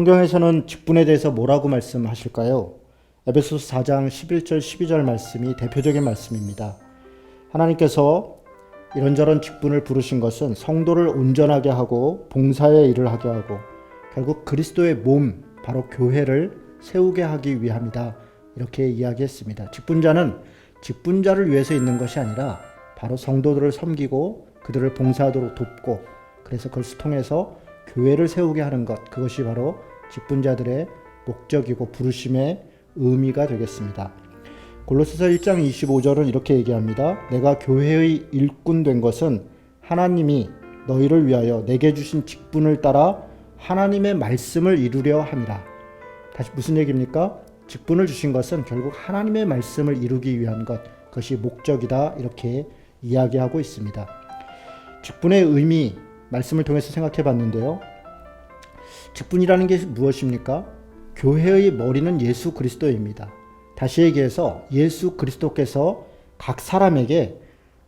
성경에서는 직분에 대해서 뭐라고 말씀하실까요? 에베소서 4장 11절 12절 말씀이 대표적인 말씀입니다. 하나님께서 이런저런 직분을 부르신 것은 성도를 온전하게 하고 봉사의 일을 하게 하고 결국 그리스도의 몸 바로 교회를 세우게 하기 위함이다. 이렇게 이야기했습니다. 직분자는 직분자를 위해서 있는 것이 아니라 바로 성도들을 섬기고 그들을 봉사하도록 돕고 그래서 그것을 통해서 교회를 세우게 하는 것 그것이 바로 직분자들의 목적이고 부르심의 의미가 되겠습니다. 골로새서 1장 25절은 이렇게 얘기합니다. 내가 교회의 일꾼 된 것은 하나님이 너희를 위하여 내게 주신 직분을 따라 하나님의 말씀을 이루려 함이라. 다시 무슨 얘기입니까? 직분을 주신 것은 결국 하나님의 말씀을 이루기 위한 것, 그것이 목적이다. 이렇게 이야기하고 있습니다. 직분의 의미, 말씀을 통해서 생각해 봤는데요. 직분이라는 게 무엇입니까? 교회의 머리는 예수 그리스도입니다. 다시 얘기해서 예수 그리스도께서 각 사람에게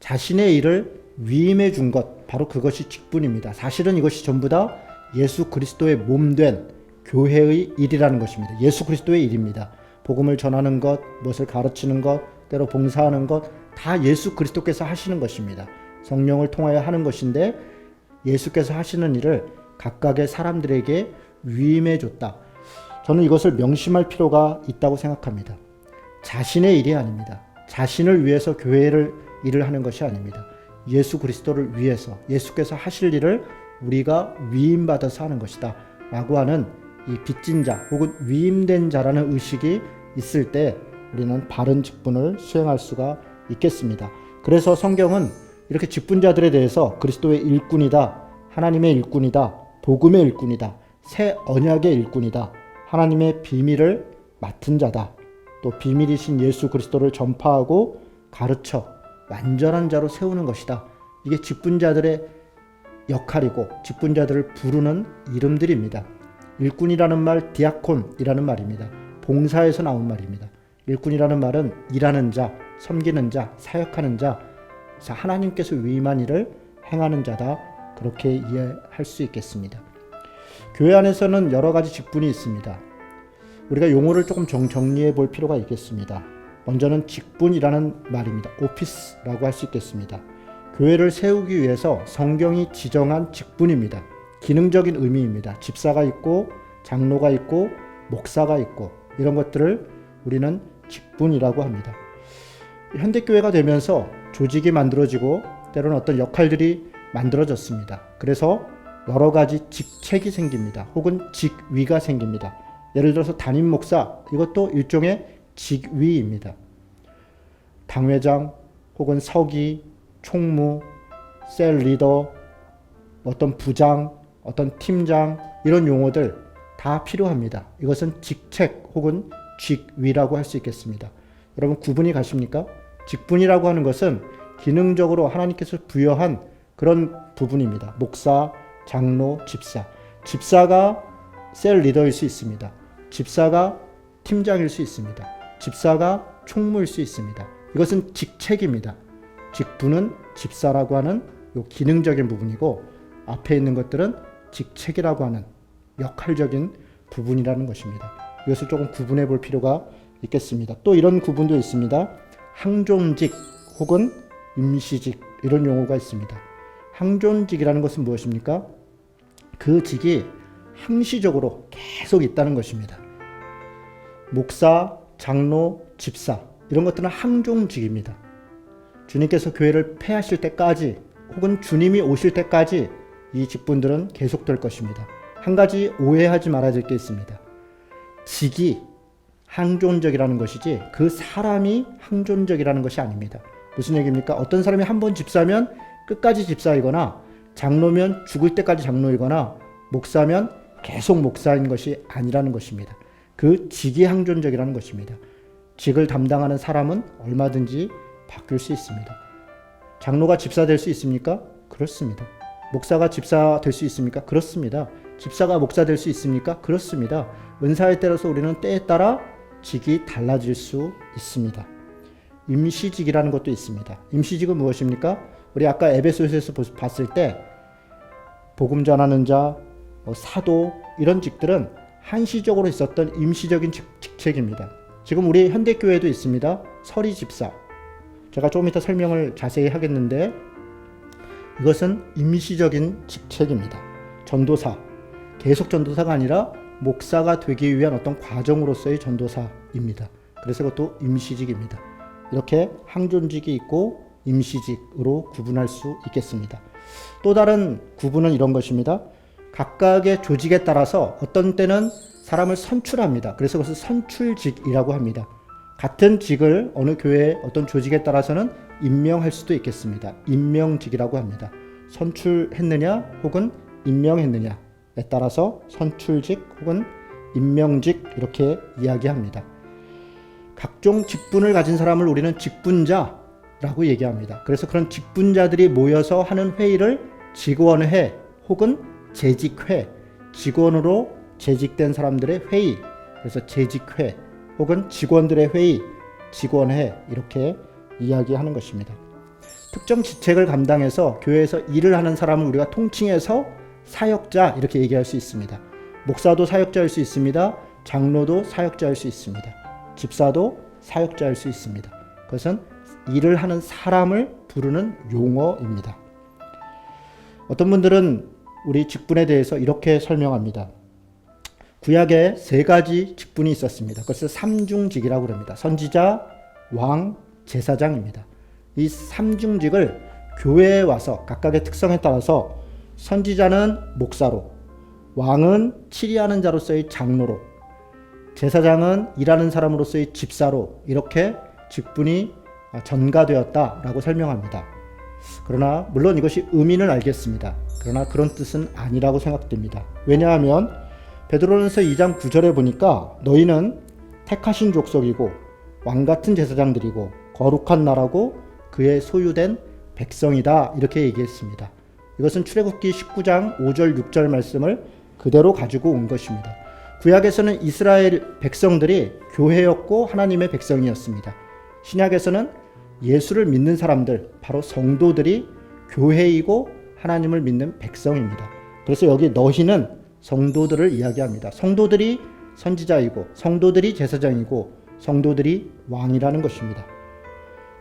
자신의 일을 위임해 준 것, 바로 그것이 직분입니다. 사실은 이것이 전부 다 예수 그리스도의 몸된 교회의 일이라는 것입니다. 예수 그리스도의 일입니다. 복음을 전하는 것, 무엇을 가르치는 것, 때로 봉사하는 것, 다 예수 그리스도께서 하시는 것입니다. 성령을 통하여 하는 것인데 예수께서 하시는 일을 각각의 사람들에게 위임해 줬다. 저는 이것을 명심할 필요가 있다고 생각합니다. 자신의 일이 아닙니다. 자신을 위해서 교회를 일을 하는 것이 아닙니다. 예수 그리스도를 위해서 예수께서 하실 일을 우리가 위임받아서 하는 것이다. 라고 하는 이 빚진 자 혹은 위임된 자라는 의식이 있을 때 우리는 바른 직분을 수행할 수가 있겠습니다. 그래서 성경은 이렇게 직분자들에 대해서 그리스도의 일꾼이다, 하나님의 일꾼이다, 복음의 일꾼이다, 새 언약의 일꾼이다, 하나님의 비밀을 맡은 자다, 또 비밀이신 예수 그리스도를 전파하고 가르쳐 완전한 자로 세우는 것이다. 이게 직분자들의 역할이고 직분자들을 부르는 이름들입니다. 일꾼이라는 말 디아콘이라는 말입니다. 봉사에서 나온 말입니다. 일꾼이라는 말은 일하는 자, 섬기는 자, 사역하는 자, 자 하나님께서 위임한 일을 행하는 자다. 그렇게 이해할 수 있겠습니다. 교회 안에서는 여러 가지 직분이 있습니다. 우리가 용어를 조금 정, 정리해 볼 필요가 있겠습니다. 먼저는 직분이라는 말입니다. 오피스라고 할 수 있겠습니다. 교회를 세우기 위해서 성경이 지정한 직분입니다. 기능적인 의미입니다. 집사가 있고 장로가 있고 목사가 있고 이런 것들을 우리는 직분이라고 합니다. 현대교회가 되면서 조직이 만들어지고 때로는 어떤 역할들이 만들어졌습니다. 그래서 여러 가지 직책이 생깁니다. 혹은 직위가 생깁니다. 예를 들어서 담임 목사 이것도 일종의 직위입니다. 당회장 혹은 서기, 총무, 셀 리더, 어떤 부장, 어떤 팀장 이런 용어들 다 필요합니다. 이것은 직책 혹은 직위라고 할 수 있겠습니다. 여러분 구분이 가십니까? 직분이라고 하는 것은 기능적으로 하나님께서 부여한 그런 부분입니다. 목사, 장로, 집사. 집사가 셀 리더일 수 있습니다. 집사가 팀장일 수 있습니다. 집사가 총무일 수 있습니다. 이것은 직책입니다. 직분은 집사라고 하는 요 기능적인 부분이고 앞에 있는 것들은 직책이라고 하는 역할적인 부분이라는 것입니다. 이것을 조금 구분해 볼 필요가 있겠습니다. 또 이런 구분도 있습니다. 항존직 혹은 임시직 이런 용어가 있습니다. 항존직이라는 것은 무엇입니까? 그 직이 항시적으로 계속 있다는 것입니다. 목사, 장로, 집사 이런 것들은 항종직입니다. 주님께서 교회를 폐하실 때까지 혹은 주님이 오실 때까지 이 직분들은 계속될 것입니다. 한 가지 오해하지 말아야 될 게 있습니다. 직이 항존적이라는 것이지 그 사람이 항존적이라는 것이 아닙니다. 무슨 얘기입니까? 어떤 사람이 한 번 집사면 끝까지 집사이거나 장로면 죽을 때까지 장로이거나 목사면 계속 목사인 것이 아니라는 것입니다. 그 직이 항존적이라는 것입니다. 직을 담당하는 사람은 얼마든지 바뀔 수 있습니다. 장로가 집사 될 수 있습니까? 그렇습니다. 목사가 집사 될 수 있습니까? 그렇습니다. 집사가 목사 될 수 있습니까? 그렇습니다. 은사에 따라서 우리는 때에 따라 직이 달라질 수 있습니다. 임시직이라는 것도 있습니다. 임시직은 무엇입니까? 우리 아까 에베소서에서 봤을 때 복음 전하는 자, 뭐 사도 이런 직들은 한시적으로 있었던 임시적인 직- 직책입니다. 지금 우리 현대 교회도 있습니다. 서리 집사. 제가 조금 이따 설명을 자세히 하겠는데 이것은 임시적인 직책입니다. 전도사. 계속 전도사가 아니라 목사가 되기 위한 어떤 과정으로서의 전도사입니다. 그래서 그것도 임시직입니다. 이렇게 항존직이 있고 임시직으로 구분할 수 있겠습니다. 또 다른 구분은 이런 것입니다. 각각의 조직에 따라서 어떤 때는 사람을 선출합니다. 그래서 그것을 선출직이라고 합니다. 같은 직을 어느 교회 어떤 조직에 따라서는 임명할 수도 있겠습니다. 임명직이라고 합니다. 선출했느냐 혹은 임명했느냐에 따라서 선출직 혹은 임명직 이렇게 이야기합니다. 각종 직분을 가진 사람을 우리는 직분자라고 얘기합니다. 그래서 그런 직분자들이 모여서 하는 회의를 직원회 혹은 재직회, 직원으로 재직된 사람들의 회의, 그래서 재직회 혹은 직원들의 회의, 직원회 이렇게 이야기하는 것입니다. 특정 직책을 감당해서 교회에서 일을 하는 사람을 우리가 통칭해서 사역자 이렇게 얘기할 수 있습니다. 목사도 사역자일 수 있습니다. 장로도 사역자일 수 있습니다. 집사도 사역자일 수 있습니다. 그것은 일을 하는 사람을 부르는 용어입니다. 어떤 분들은 우리 직분에 대해서 이렇게 설명합니다. 구약에 세 가지 직분이 있었습니다. 그것을 삼중직이라고 합니다. 선지자, 왕, 제사장입니다. 이 삼중직을 교회에 와서 각각의 특성에 따라서 선지자는 목사로, 왕은 치리하는 자로서의 장로로, 제사장은 일하는 사람으로서의 집사로 이렇게 직분이 전가되었다라고 설명합니다. 그러나 물론 이것이 의미는 알겠습니다. 그러나 그런 뜻은 아니라고 생각됩니다. 왜냐하면 베드로전서 2장 9절에 보니까 너희는 택하신 족속이고 왕 같은 제사장들이고 거룩한 나라고 그의 소유된 백성이다 이렇게 얘기했습니다. 이것은 출애굽기 19장 5절 6절 말씀을 그대로 가지고 온 것입니다. 구약에서는 이스라엘 백성들이 교회였고 하나님의 백성이었습니다. 신약에서는 예수를 믿는 사람들, 바로 성도들이 교회이고 하나님을 믿는 백성입니다. 그래서 여기 너희는 성도들을 이야기합니다. 성도들이 선지자이고, 성도들이 제사장이고, 성도들이 왕이라는 것입니다.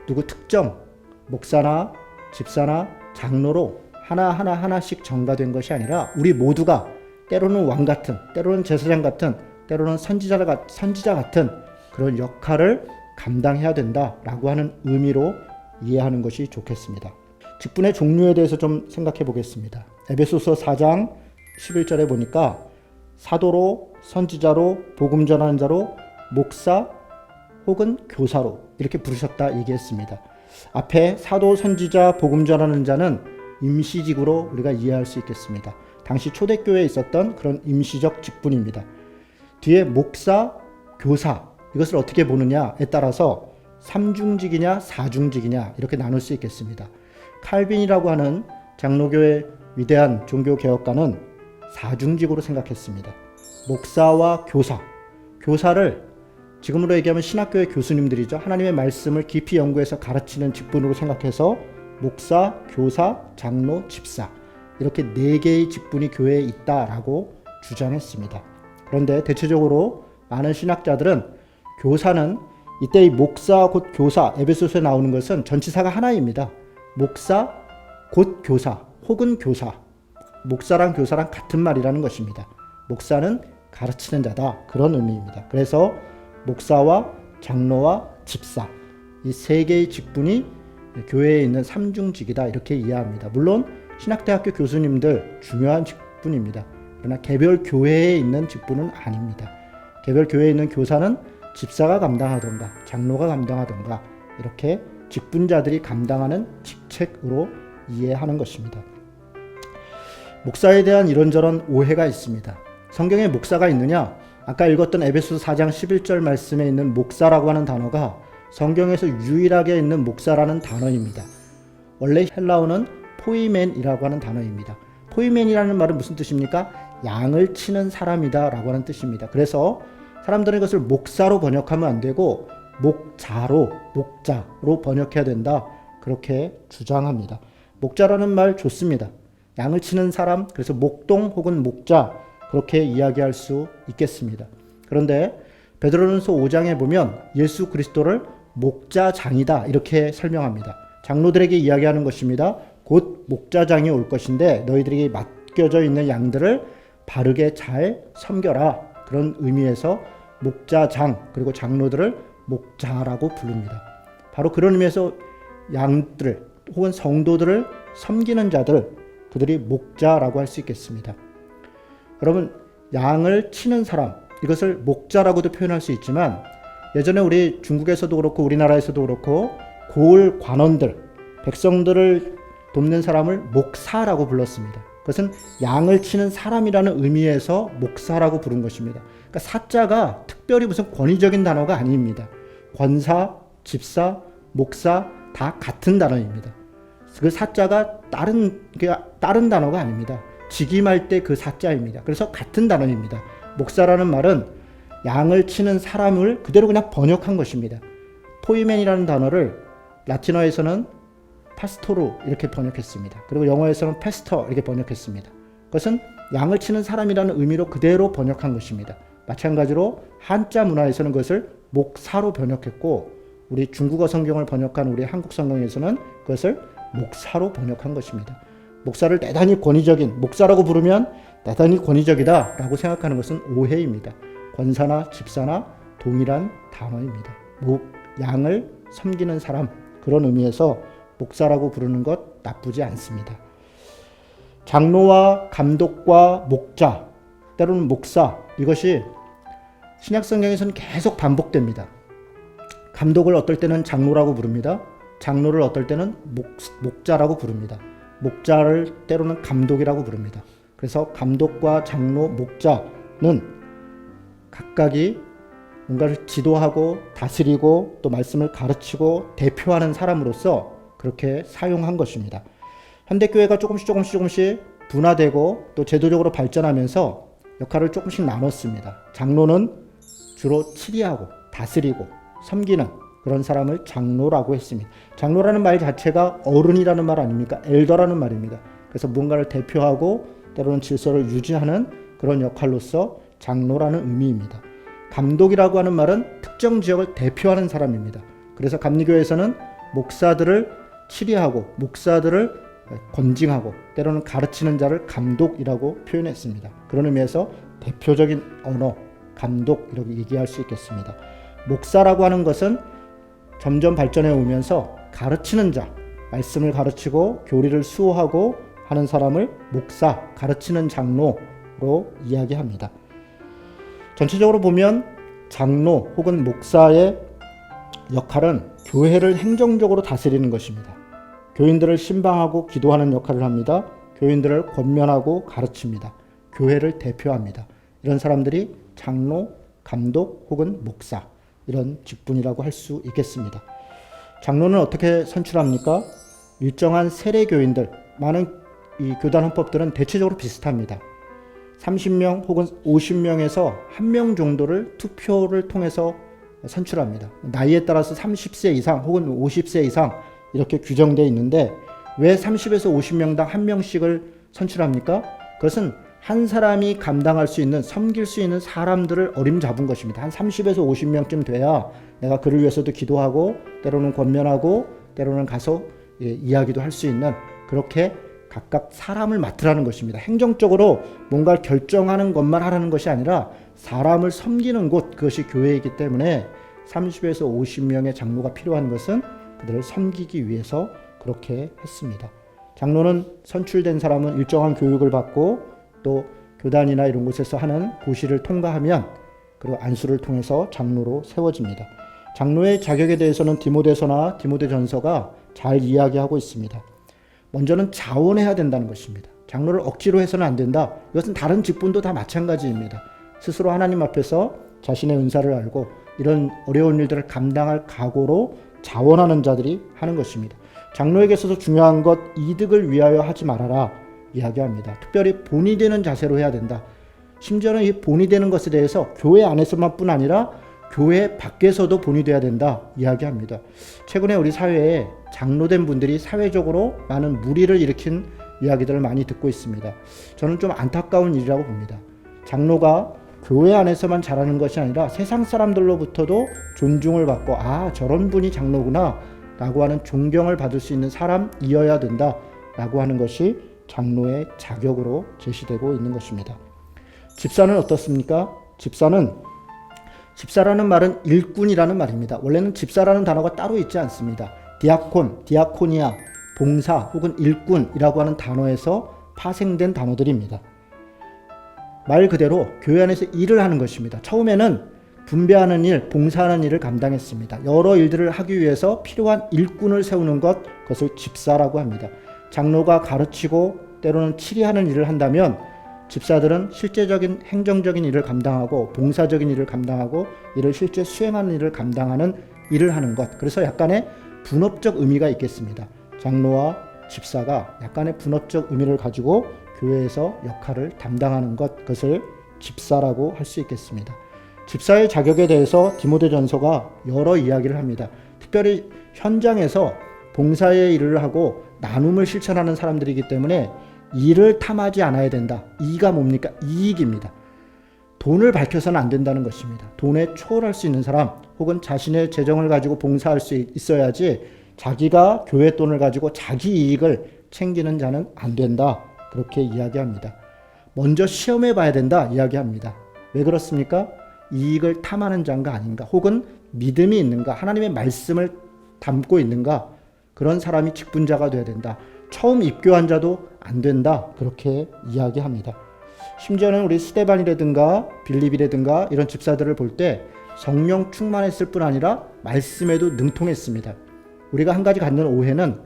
누구 특정 목사나 집사나 장로로 하나하나 하나씩 정가된 것이 아니라 우리 모두가 때로는 왕 같은, 때로는 제사장 같은, 때로는 선지자, 같은 그런 역할을 감당해야 된다라고 하는 의미로 이해하는 것이 좋겠습니다. 직분의 종류에 대해서 좀 생각해 보겠습니다. 에베소서 4장 11절에 보니까 사도로, 선지자로, 복음 전하는 자로, 목사 혹은 교사로 이렇게 부르셨다 얘기했습니다. 앞에 사도, 선지자, 복음 전하는 자는 임시직으로 우리가 이해할 수 있겠습니다. 당시 초대교회에 있었던 그런 임시적 직분입니다. 뒤에 목사, 교사 이것을 어떻게 보느냐에 따라서 삼중직이냐 사중직이냐 이렇게 나눌 수 있겠습니다. 칼빈이라고 하는 장로교의 위대한 종교 개혁가는 사중직으로 생각했습니다. 목사와 교사, 교사를 지금으로 얘기하면 신학교의 교수님들이죠. 하나님의 말씀을 깊이 연구해서 가르치는 직분으로 생각해서 목사, 교사, 장로, 집사 이렇게 네 개의 직분이 교회에 있다라고 주장했습니다. 그런데 대체적으로 많은 신학자들은 교사는 이때 이 목사 곧 교사 에베소서에 나오는 것은 전치사가 하나입니다. 목사 곧 교사 혹은 교사 목사랑 교사랑 같은 말이라는 것입니다. 목사는 가르치는 자다 그런 의미입니다. 그래서 목사와 장로와 집사 이 세 개의 직분이 교회에 있는 삼중직이다 이렇게 이해합니다. 물론 신학대학교 교수님들 중요한 직분입니다. 그러나 개별 교회에 있는 직분은 아닙니다. 개별 교회에 있는 교사는 집사가 감당하던가 장로가 감당하던가 이렇게 직분자들이 감당하는 직책으로 이해하는 것입니다. 목사에 대한 이런저런 오해가 있습니다. 성경에 목사가 있느냐? 아까 읽었던 에베소서 4장 11절 말씀에 있는 목사라고 하는 단어가 성경에서 유일하게 있는 목사라는 단어입니다. 원래 헬라어는 포이맨이라고 하는 단어입니다. 포이맨이라는 말은 무슨 뜻입니까? 양을 치는 사람이다 라고 하는 뜻입니다. 그래서 사람들은 이것을 목사로 번역하면 안 되고 목자로 목자로 번역해야 된다. 그렇게 주장합니다. 목자라는 말 좋습니다. 양을 치는 사람 그래서 목동 혹은 목자 그렇게 이야기할 수 있겠습니다. 그런데 베드로전서 5장에 보면 예수 그리스도를 목자장이다 이렇게 설명합니다. 장로들에게 이야기하는 것입니다. 곧 목자장이 올 것인데 너희들에게 맡겨져 있는 양들을 바르게 잘 섬겨라. 그런 의미에서 목자장 그리고 장로들을 목자라고 부릅니다. 바로 그런 의미에서 양들 혹은 성도들을 섬기는 자들 그들이 목자라고 할 수 있겠습니다. 여러분 양을 치는 사람 이것을 목자라고도 표현할 수 있지만 예전에 우리 중국에서도 그렇고 우리나라에서도 그렇고 고을 관원들 백성들을 돕는 사람을 목사라고 불렀습니다. 그것은 양을 치는 사람이라는 의미에서 목사라고 부른 것입니다. 그러니까 사자가 특별히 무슨 권위적인 단어가 아닙니다. 권사, 집사, 목사 다 같은 단어입니다. 그 사자가 다른 그 다른 단어가 아닙니다. 직임할 때 그 사자입니다. 그래서 같은 단어입니다. 목사라는 말은 양을 치는 사람을 그대로 그냥 번역한 것입니다. 토이맨이라는 단어를 라틴어에서는 파스토로 이렇게 번역했습니다. 그리고 영어에서는 페스터 이렇게 번역했습니다. 그것은 양을 치는 사람이라는 의미로 그대로 번역한 것입니다. 마찬가지로 한자 문화에서는 그것을 목사로 번역했고 우리 중국어 성경을 번역한 우리 한국 성경에서는 그것을 목사로 번역한 것입니다. 목사를 대단히 권위적인 목사라고 부르면 대단히 권위적이다라고 생각하는 것은 오해입니다. 권사나 집사나 동일한 단어입니다. 목 양을 섬기는 사람 그런 의미에서 목사라고 부르는 것 나쁘지 않습니다. 장로와 감독과 목자 때로는 목사 이것이 신약 성경에서는 계속 반복됩니다. 감독을 어떨 때는 장로라고 부릅니다. 장로를 어떨 때는 목, 목자라고 부릅니다. 목자를 때로는 감독이라고 부릅니다. 그래서 감독과 장로, 목자는 각각이 뭔가를 지도하고 다스리고 또 말씀을 가르치고 대표하는 사람으로서 그렇게 사용한 것입니다. 현대교회가 조금씩 조금씩 조금씩 분화되고 또 제도적으로 발전하면서 역할을 조금씩 나눴습니다. 장로는 주로 치리하고 다스리고 섬기는 그런 사람을 장로라고 했습니다. 장로라는 말 자체가 어른이라는 말 아닙니까? 엘더라는 말입니다. 그래서 무언가를 대표하고 때로는 질서를 유지하는 그런 역할로서 장로라는 의미입니다. 감독이라고 하는 말은 특정 지역을 대표하는 사람입니다. 그래서 감리교에서는 목사들을 치리하고 목사들을 권징하고 때로는 가르치는 자를 감독이라고 표현했습니다. 그런 의미에서 대표적인 언어 감독 이렇게 얘기할 수 있겠습니다. 목사라고 하는 것은 점점 발전해 오면서 가르치는 자, 말씀을 가르치고 교리를 수호하고 하는 사람을 목사, 가르치는 장로로 이야기합니다. 전체적으로 보면 장로 혹은 목사의 역할은 교회를 행정적으로 다스리는 것입니다. 교인들을 신방하고 기도하는 역할을 합니다. 교인들을 권면하고 가르칩니다. 교회를 대표합니다. 이런 사람들이 장로, 감독 혹은 목사 이런 직분이라고 할 수 있겠습니다. 장로는 어떻게 선출합니까? 일정한 세례 교인들 많은 이 교단 헌법들은 대체적으로 비슷합니다. 30명 혹은 50명에서 1명 정도를 투표를 통해서 선출합니다. 나이에 따라서 30세 이상 혹은 50세 이상 이렇게 규정되어 있는데 왜 30에서 50명당 1명씩을 선출합니까? 그것은 한 사람이 감당할 수 있는 섬길 수 있는 사람들을 어림잡은 것입니다. 한 30에서 50명쯤 돼야 내가 그를 위해서도 기도하고 때로는 권면하고 때로는 가서 예, 이야기도 할 수 있는 그렇게 각각 사람을 맡으라는 것입니다. 행정적으로 뭔가를 결정하는 것만 하라는 것이 아니라 사람을 섬기는 곳 그것이 교회이기 때문에 30에서 50명의 장로가 필요한 것은 그들을 섬기기 위해서 그렇게 했습니다. 장로는 선출된 사람은 일정한 교육을 받고 또 교단이나 이런 곳에서 하는 고시를 통과하면 그리고 안수를 통해서 장로로 세워집니다. 장로의 자격에 대해서는 디모데서나 디모데전서가 잘 이야기하고 있습니다. 먼저는 자원해야 된다는 것입니다. 장로를 억지로 해서는 안 된다. 이것은 다른 직분도 다 마찬가지입니다. 스스로 하나님 앞에서 자신의 은사를 알고 이런 어려운 일들을 감당할 각오로 자원하는 자들이 하는 것입니다. 장로에게 있어서 중요한 것 이득을 위하여 하지 말아라 이야기합니다. 특별히 본이 되는 자세로 해야 된다. 심지어는 이 본이 되는 것에 대해서 교회 안에서만뿐 아니라 교회 밖에서도 본이 돼야 된다 이야기합니다. 최근에 우리 사회에 장로된 분들이 사회적으로 많은 무리를 일으킨 이야기들을 많이 듣고 있습니다. 저는 좀 안타까운 일이라고 봅니다. 장로가 교회 안에서만 잘하는 것이 아니라 세상 사람들로부터도 존중을 받고 아 저런 분이 장로구나 라고 하는 존경을 받을 수 있는 사람이어야 된다 라고 하는 것이 장로의 자격으로 제시되고 있는 것입니다. 집사는 어떻습니까? 집사는 집사라는 말은 일꾼이라는 말입니다. 원래는 집사라는 단어가 따로 있지 않습니다. 디아콘, 디아코니아, 봉사 혹은 일꾼이라고 하는 단어에서 파생된 단어들입니다. 말 그대로 교회 안에서 일을 하는 것입니다. 처음에는 분배하는 일, 봉사하는 일을 감당했습니다. 여러 일들을 하기 위해서 필요한 일꾼을 세우는 것, 그것을 집사라고 합니다. 장로가 가르치고 때로는 치리하는 일을 한다면 집사들은 실제적인 행정적인 일을 감당하고 봉사적인 일을 감당하고 이를 실제 수행하는 일을 감당하는 일을 하는 것. 그래서 약간의 분업적 의미가 있겠습니다. 장로와 집사가 약간의 분업적 의미를 가지고 교회에서 역할을 담당하는 것, 그것을 집사라고 할 수 있겠습니다. 집사의 자격에 대해서 디모데전서가 여러 이야기를 합니다. 특별히 현장에서 봉사의 일을 하고 나눔을 실천하는 사람들이기 때문에 일을 탐하지 않아야 된다. 이가 뭡니까? 이익입니다. 돈을 밝혀서는 안 된다는 것입니다. 돈에 초월할 수 있는 사람 혹은 자신의 재정을 가지고 봉사할 수 있어야지 자기가 교회 돈을 가지고 자기 이익을 챙기는 자는 안 된다. 그렇게 이야기합니다. 먼저 시험해 봐야 된다. 이야기합니다. 왜 그렇습니까? 이익을 탐하는 자인가 아닌가 혹은 믿음이 있는가 하나님의 말씀을 담고 있는가 그런 사람이 직분자가 돼야 된다. 처음 입교한 자도 안 된다. 그렇게 이야기합니다. 심지어는 우리 스테반이라든가 빌립이라든가 이런 집사들을 볼 때 성령 충만했을 뿐 아니라 말씀에도 능통했습니다. 우리가 한 가지 갖는 오해는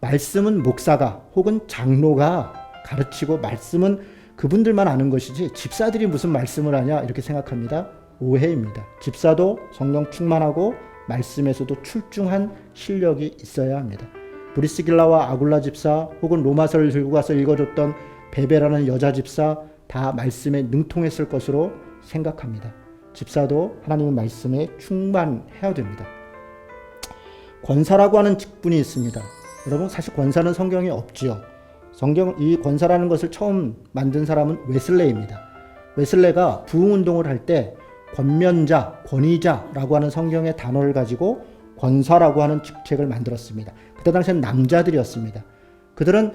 말씀은 목사가 혹은 장로가 가르치고 말씀은 그분들만 아는 것이지 집사들이 무슨 말씀을 하냐 이렇게 생각합니다. 오해입니다. 집사도 성령 충만하고 말씀에서도 출중한 실력이 있어야 합니다. 브리스길라와 아굴라 집사 혹은 로마서를 들고 가서 읽어줬던 베베라는 여자 집사 다 말씀에 능통했을 것으로 생각합니다. 집사도 하나님의 말씀에 충만해야 됩니다. 권사라고 하는 직분이 있습니다. 여러분 사실 권사는 성경에 없지요. 성경 이 권사라는 것을 처음 만든 사람은 웨슬레입니다. 웨슬레가 부흥 운동을 할 때 권면자, 권위자라고 하는 성경의 단어를 가지고 권사라고 하는 직책을 만들었습니다. 그때 당시엔 남자들이었습니다. 그들은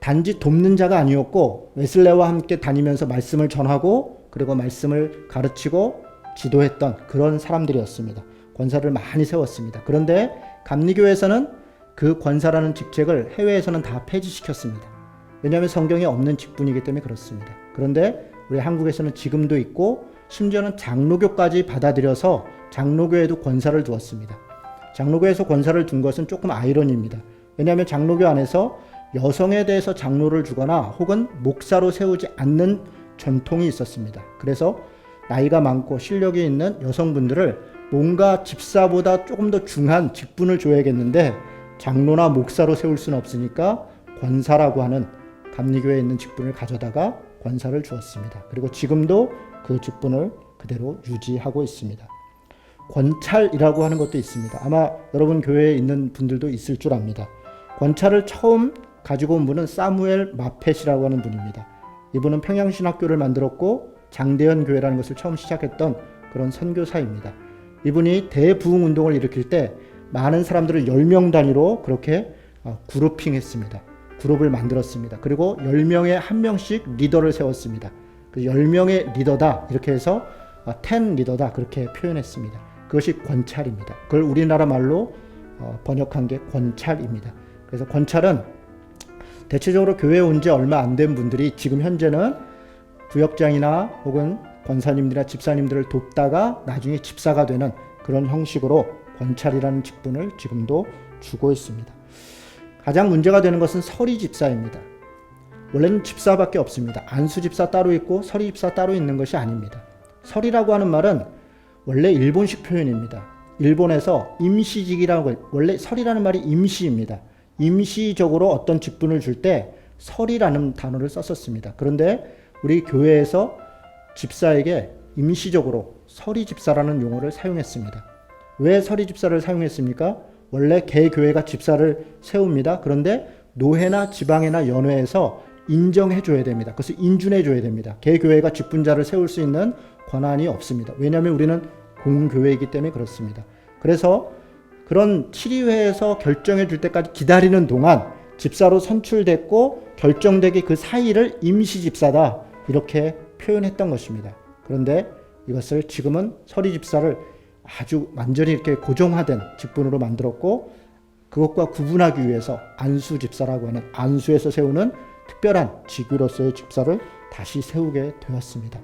단지 돕는 자가 아니었고 웨슬레와 함께 다니면서 말씀을 전하고 그리고 말씀을 가르치고 지도했던 그런 사람들이었습니다. 권사를 많이 세웠습니다. 그런데 감리교에서는 그 권사라는 직책을 해외에서는 다 폐지시켰습니다. 왜냐하면 성경에 없는 직분이기 때문에 그렇습니다. 그런데 우리 한국에서는 지금도 있고 심지어는 장로교까지 받아들여서 장로교에도 권사를 두었습니다. 장로교에서 권사를 둔 것은 조금 아이러니입니다. 왜냐하면 장로교 안에서 여성에 대해서 장로를 주거나 혹은 목사로 세우지 않는 전통이 있었습니다. 그래서 나이가 많고 실력이 있는 여성분들을 뭔가 집사보다 조금 더 중한 직분을 줘야겠는데 장로나 목사로 세울 수는 없으니까 권사라고 하는 감리교에 있는 직분을 가져다가 권사를 주었습니다. 그리고 지금도 그 직분을 그대로 유지하고 있습니다. 권찰이라고 하는 것도 있습니다. 아마 여러분 교회에 있는 분들도 있을 줄 압니다. 권찰을 처음 가지고 온 분은 사무엘 마펫이라고 하는 분입니다. 이분은 평양신학교를 만들었고 장대현 교회라는 것을 처음 시작했던 그런 선교사입니다. 이분이 대부흥 운동을 일으킬 때 많은 사람들을 10명 단위로 그렇게 어, 그룹핑 했습니다. 그룹을 만들었습니다. 그리고 10명에 한 명씩 리더를 세웠습니다. 그 10명의 리더다 이렇게 해서 10 어, 리더다 그렇게 표현했습니다. 그것이 권찰입니다. 그걸 우리나라 말로 어, 번역한 게 권찰입니다. 그래서 권찰은 대체적으로 교회에 온 지 얼마 안 된 분들이 지금 현재는 부역장이나 혹은 권사님들이나 집사님들을 돕다가 나중에 집사가 되는 그런 형식으로 권찰이라는 직분을 지금도 주고 있습니다. 가장 문제가 되는 것은 서리 집사입니다. 원래는 집사밖에 없습니다. 안수 집사 따로 있고 서리 집사 따로 있는 것이 아닙니다. 서리라고 하는 말은 원래 일본식 표현입니다. 일본에서 임시직이라고 원래 설이라는 말이 임시입니다. 임시적으로 어떤 직분을 줄 때 설이라는 단어를 썼었습니다. 그런데 우리 교회에서 집사에게 임시적으로 서리 집사라는 용어를 사용했습니다. 왜 서리 집사를 사용했습니까? 원래 개 교회가 집사를 세웁니다. 그런데 노회나 지방이나 연회에서 인정해 줘야 됩니다. 그것을 인준해 줘야 됩니다. 개교회가 직분자를 세울 수 있는 권한이 없습니다. 왜냐하면 우리는 공교회이기 때문에 그렇습니다. 그래서 그런 7위회에서 결정해 줄 때까지 기다리는 동안 집사로 선출됐고 결정되기 그 사이를 임시 집사다 이렇게 표현했던 것입니다. 그런데 이것을 지금은 서리 집사를 아주 완전히 이렇게 고정화된 직분으로 만들었고 그것과 구분하기 위해서 안수 집사라고 하는 안수에서 세우는 특별한 직위로서의 집사를 다시 세우게 되었습니다.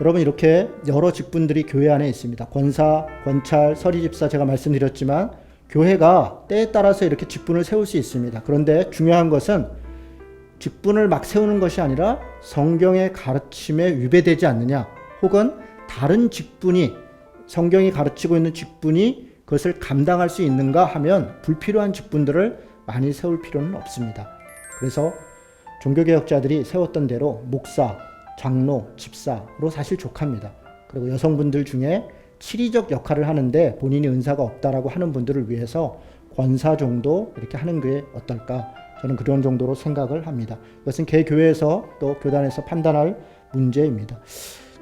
여러분 이렇게 여러 직분들이 교회 안에 있습니다. 권사, 권찰, 서리 집사 제가 말씀드렸지만 교회가 때에 따라서 이렇게 직분을 세울 수 있습니다. 그런데 중요한 것은 직분을 막 세우는 것이 아니라 성경의 가르침에 위배되지 않느냐 혹은 다른 직분이 성경이 가르치고 있는 직분이 그것을 감당할 수 있는가 하면 불필요한 직분들을 많이 세울 필요는 없습니다. 그래서 종교개혁자들이 세웠던 대로 목사, 장로, 집사로 사실 족합니다. 그리고 여성분들 중에 치리적 역할을 하는데 본인이 은사가 없다라고 하는 분들을 위해서 권사 정도 이렇게 하는 게 어떨까? 저는 그런 정도로 생각을 합니다. 이것은 개교회에서 또 교단에서 판단할 문제입니다.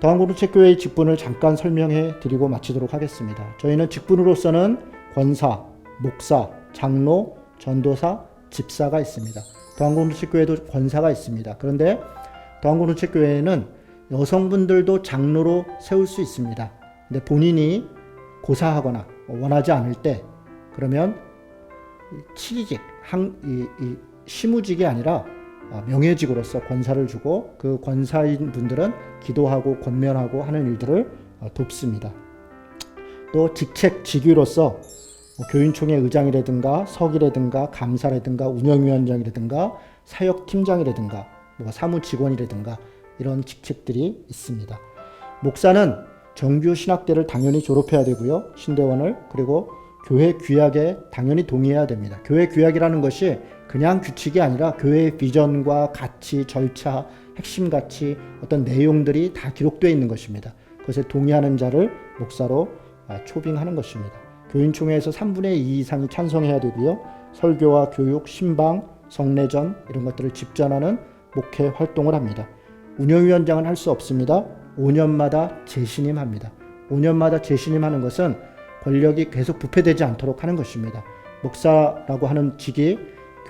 더한고르체 교회의 직분을 잠깐 설명해 드리고 마치도록 하겠습니다. 저희는 직분으로서는 권사, 목사, 장로, 전도사, 집사가 있습니다. 더한고르체 교회도 권사가 있습니다. 그런데 교회에는 여성분들도 장로로 세울 수 있습니다. 근데 본인이 고사하거나 원하지 않을 때 그러면 치리직, 항, 이, 이 시무직이 아니라 아, 명예직으로서 권사를 주고 그 권사인 분들은 기도하고 권면하고 하는 일들을 어, 돕습니다. 또 직책 직위로서 뭐 교인총회 의장이라든가 서기라든가 감사라든가 운영위원장이라든가 사역팀장이라든가 뭐 사무직원이라든가 이런 직책들이 있습니다. 목사는 정규 신학대를 당연히 졸업해야 되고요. 신대원을 그리고 교회 규약에 당연히 동의해야 됩니다. 교회 규약이라는 것이 그냥 규칙이 아니라 교회의 비전과 가치, 절차, 핵심 가치, 어떤 내용들이 다 기록되어 있는 것입니다. 그것에 동의하는 자를 목사로 아, 초빙하는 것입니다. 교인총회에서 3분의 2 이상이 찬성해야 되고요. 설교와 교육, 신방, 성례전 이런 것들을 집전하는 목회 활동을 합니다. 운영위원장은 할 수 없습니다. 5년마다 재신임합니다. 5년마다 재신임하는 것은 권력이 계속 부패되지 않도록 하는 것입니다. 목사라고 하는 직이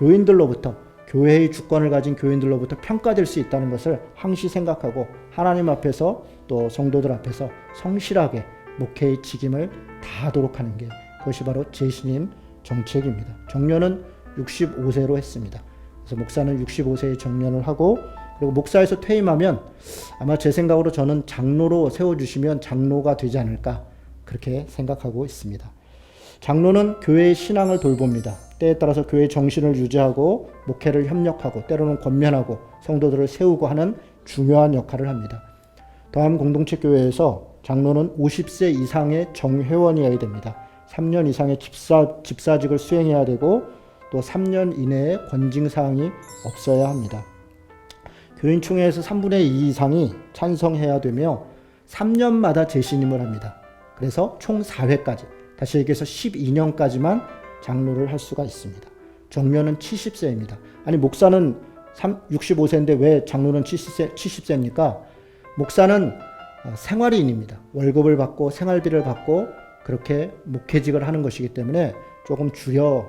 교인들로부터 교회의 주권을 가진 교인들로부터 평가될 수 있다는 것을 항시 생각하고 하나님 앞에서 또 성도들 앞에서 성실하게 목회의 직임을 다하도록 하는 게 그것이 바로 재신임 정책입니다. 정년은 65세로 했습니다. 그래서 목사는 65세에 정년을 하고 그리고 목사에서 퇴임하면 아마 제 생각으로 저는 장로로 세워주시면 장로가 되지 않을까 그렇게 생각하고 있습니다. 장로는 교회의 신앙을 돌봅니다. 때에 따라서 교회의 정신을 유지하고 목회를 협력하고 때로는 권면하고 성도들을 세우고 하는 중요한 역할을 합니다. 더함 공동체 교회에서 장로는 50세 이상의 정회원이어야 됩니다. 3년 이상의 집사, 집사직을 수행해야 되고 또 3년 이내에 권징 사항이 없어야 합니다. 교인총회에서 3분의 2 이상이 찬성해야 되며 3년마다 재신임을 합니다. 그래서 총 4회까지 다시 얘기해서 12년까지만 장로를 할 수가 있습니다. 정년은 70세입니다. 아니 목사는 65세인데 왜 장로는 70세, 70세입니까? 목사는 어, 생활인입니다. 월급을 받고 생활비를 받고 그렇게 목회직을 하는 것이기 때문에 조금 줄여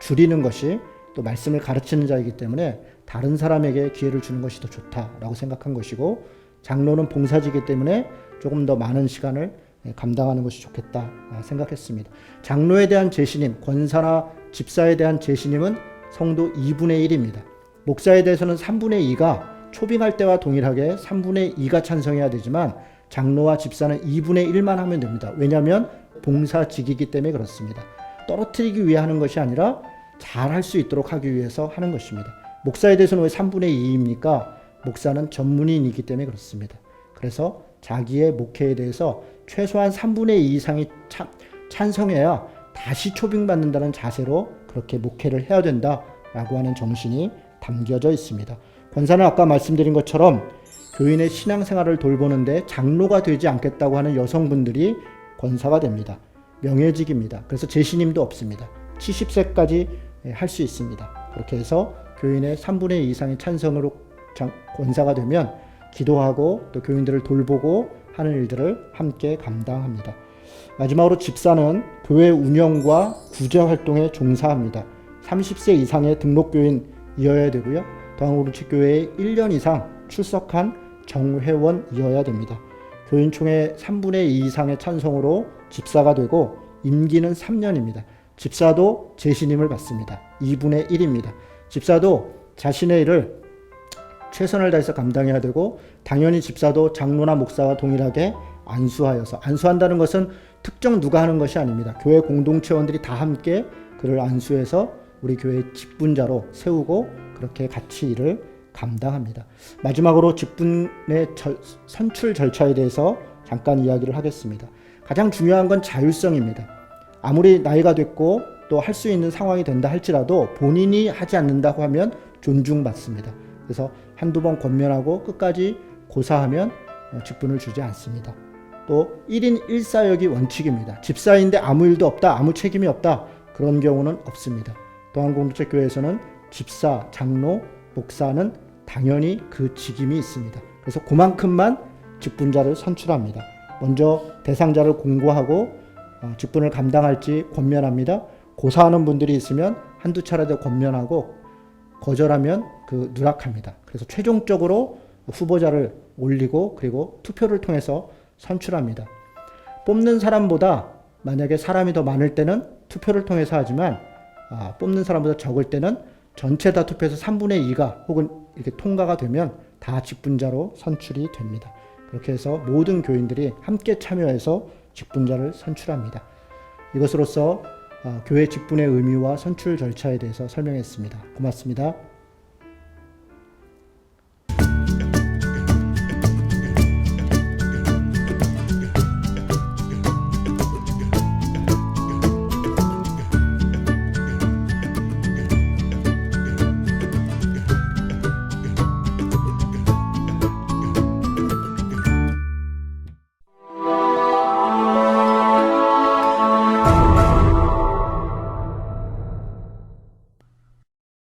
줄이는 것이 또 말씀을 가르치는 자이기 때문에 다른 사람에게 기회를 주는 것이 더 좋다라고 생각한 것이고 장로는 봉사지기 때문에 조금 더 많은 시간을 예, 감당하는 것이 좋겠다 아, 생각했습니다. 장로에 대한 재신임, 권사나 집사에 대한 재신임은 성도 2분의 1입니다. 목사에 대해서는 3분의 2가 초빙할 때와 동일하게 3분의 2가 찬성해야 되지만 장로와 집사는 2분의 1만 하면 됩니다. 왜냐하면 봉사직이기 때문에 그렇습니다. 떨어뜨리기 위해 하는 것이 아니라 잘 할 수 있도록 하기 위해서 하는 것입니다. 목사에 대해서는 왜 3분의 2입니까? 목사는 전문인이기 때문에 그렇습니다. 그래서 자기의 목회에 대해서 최소한 3분의 2 이상이 참, 찬성해야 다시 초빙받는다는 자세로 그렇게 목회를 해야 된다라고 하는 정신이 담겨져 있습니다. 권사는 아까 말씀드린 것처럼 교인의 신앙생활을 돌보는데 장로가 되지 않겠다고 하는 여성분들이 권사가 됩니다. 명예직입니다. 그래서 재신임도 없습니다. 70세까지 할 수 있습니다. 그렇게 해서 교인의 3분의 2 이상의 찬성으로 장- 권사가 되면 기도하고 또 교인들을 돌보고 하는 일들을 함께 감당합니다. 마지막으로 집사는 교회 운영과 구제 활동에 종사합니다. 30세 이상의 등록 교인이어야 되고요. 동안공동체 교회에 1년 이상 출석한 정회원이어야 됩니다. 교인총회 3분의 2 이상의 찬성으로 집사가 되고 임기는 3년입니다. 집사도 재신임을 받습니다. 2분의 1입니다. 집사도 자신의 일을 최선을 다해서 감당해야 되고 당연히 집사도 장로나 목사와 동일하게 안수하여서 안수한다는 것은 특정 누가 하는 것이 아닙니다. 교회 공동체원들이 다 함께 그를 안수해서 우리 교회 직분자로 세우고 그렇게 같이 일을 감당합니다. 마지막으로 직분의 절- 선출 절차에 대해서 잠깐 이야기를 하겠습니다. 가장 중요한 건 자율성입니다. 아무리 나이가 됐고 또 할 수 있는 상황이 된다 할지라도 본인이 하지 않는다고 하면 존중받습니다. 그래서 한두 번 권면하고 끝까지 고사하면 어, 직분을 주지 않습니다. 또 1인 1사역이 원칙입니다. 집사인데 아무 일도 없다, 아무 책임이 없다. 그런 경우는 없습니다. 동안공동체 교회에서는 집사, 장로, 목사는 당연히 그 직임이 있습니다. 그래서 그만큼만 직분자를 선출합니다. 먼저 대상자를 공고하고 어, 직분을 감당할지 권면합니다. 고사하는 분들이 있으면 한두 차례 권면하고 거절하면 그 누락합니다. 그래서 최종적으로 후보자를 올리고 그리고 투표를 통해서 선출합니다. 뽑는 사람보다 만약에 사람이 더 많을 때는 투표를 통해서 하지만 아, 뽑는 사람보다 적을 때는 전체 다 투표해서 3분의 2가 혹은 이렇게 통과가 되면 다 직분자로 선출이 됩니다. 그렇게 해서 모든 교인들이 함께 참여해서 직분자를 선출합니다. 이것으로서 아, 교회 직분의 의미와 선출 절차에 대해서 설명했습니다. 고맙습니다.